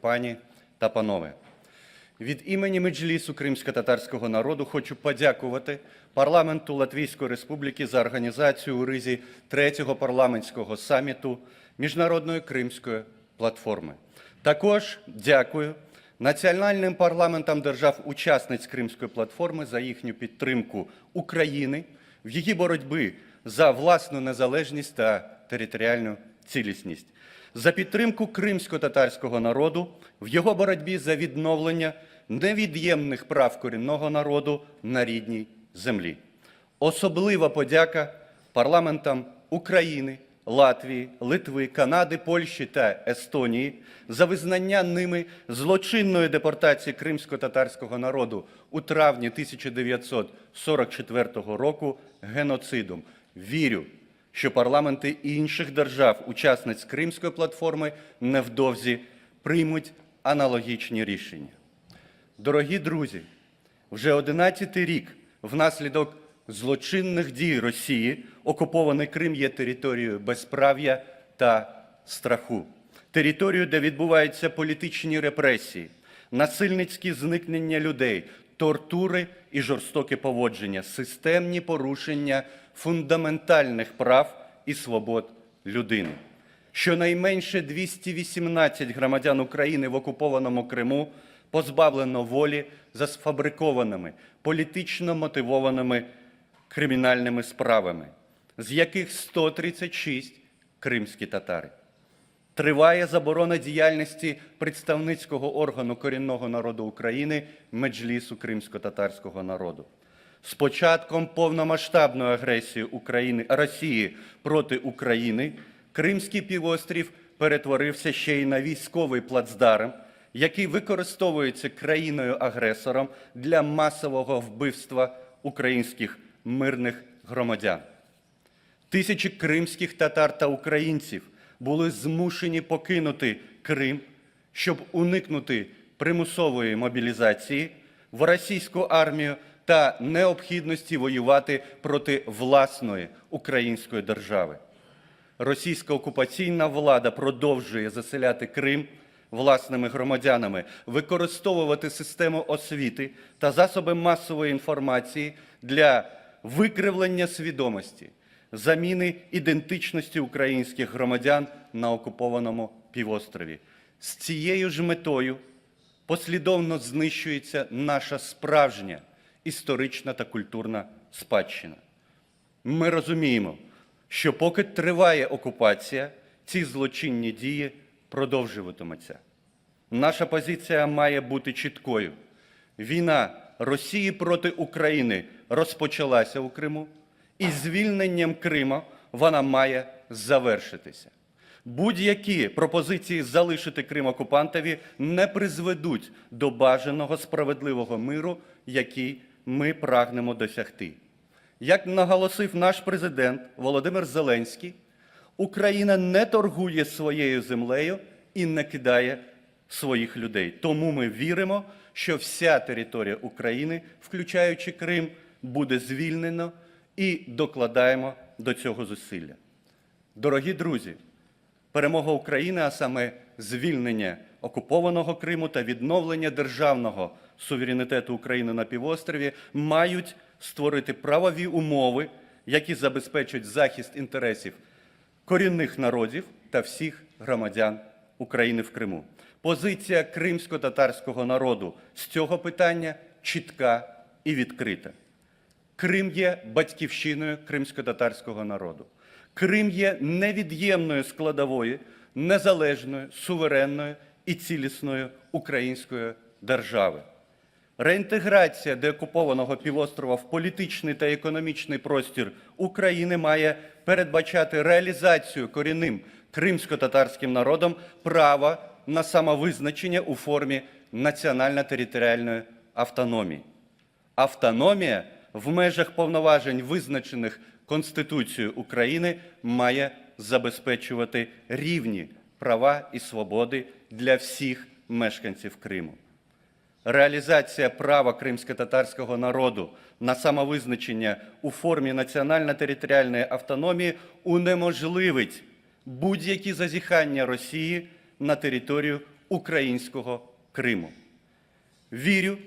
Пані та панове, від імені Меджлісу кримсько-татарського народу хочу подякувати парламенту Латвійської Республіки за організацію у Ризі третього парламентського саміту Міжнародної Кримської платформи. Також дякую національним парламентам держав-учасниць Кримської платформи за їхню підтримку України в її боротьбі за власну незалежність та територіальну цілісність, за підтримку кримсько-татарського народу в його боротьбі за відновлення невід'ємних прав корінного народу на рідній землі. Особлива подяка парламентам України, Латвії, Литви, Канади, Польщі та Естонії за визнання ними злочинної депортації кримсько-татарського народу у травні 1944 року геноцидом. Вірю, що парламенти інших держав, учасниць Кримської платформи, невдовзі приймуть аналогічні рішення. Дорогі друзі, вже 11-й рік внаслідок злочинних дій Росії окупований Крим є територією безправ'я та страху, територією, де відбуваються політичні репресії, насильницькі зникнення людей, тортури і жорстоке поводження, системні порушення фундаментальних прав і свобод людини. Щонайменше 218 громадян України в окупованому Криму позбавлено волі за сфабрикованими, політично мотивованими кримінальними справами, з яких 136 кримські татари. Триває заборона діяльності представницького органу корінного народу України Меджлісу кримсько-татарського народу. З початком повномасштабної агресії України, Росії проти України Кримський півострів перетворився ще й на військовий плацдарм, який використовується країною-агресором для масового вбивства українських мирних громадян. Тисячі кримських татар та українців були змушені покинути Крим, щоб уникнути примусової мобілізації в російську армію та необхідності воювати проти власної української держави. Російська окупаційна влада продовжує заселяти Крим власними громадянами, використовувати систему освіти та засоби масової інформації для викривлення свідомості, заміни ідентичності українських громадян на окупованому півострові. З цією ж метою послідовно знищується наша справжня історична та культурна спадщина. Ми розуміємо, що поки триває окупація, ці злочинні дії продовжуватимуться. Наша позиція має бути чіткою. Війна Росії проти України розпочалася у Криму, і звільненням Крима вона має завершитися. Будь-які пропозиції залишити Крим окупантові не призведуть до бажаного справедливого миру, який ми прагнемо досягти. Як наголосив наш президент Володимир Зеленський, Україна не торгує своєю землею і не кидає своїх людей. Тому ми віримо, що вся територія України, включаючи Крим, буде звільнено і докладаємо до цього зусилля. Дорогі друзі, перемога України, а саме звільнення окупованого Криму та відновлення державного суверенітету України на півострові, мають створити правові умови, які забезпечать захист інтересів корінних народів та всіх громадян України в Криму. Позиція кримсько-татарського народу з цього питання чітка і відкрита. Крим є батьківщиною кримсько-татарського народу. Крим є невід'ємною складовою незалежної, суверенної і цілісної української держави. Реінтеграція деокупованого півострова в політичний та економічний простір України має передбачати реалізацію корінним кримсько-татарським народом права на самовизначення у формі національно-територіальної автономії. Автономія в межах повноважень, визначених Конституцією України, має забезпечувати рівні права і свободи для всіх мешканців Криму. Реалізація права кримсько-татарського народу на самовизначення у формі національно-територіальної автономії унеможливить будь-які зазіхання Росії на територію українського Криму. Вірю,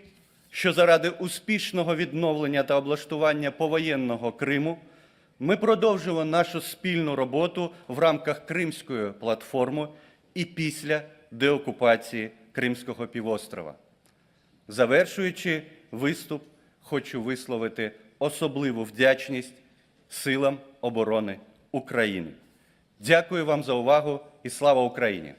що заради успішного відновлення та облаштування повоєнного Криму ми продовжимо нашу спільну роботу в рамках Кримської платформи і після деокупації Кримського півострова. Завершуючи виступ, хочу висловити особливу вдячність силам оборони України. Дякую вам за увагу і слава Україні!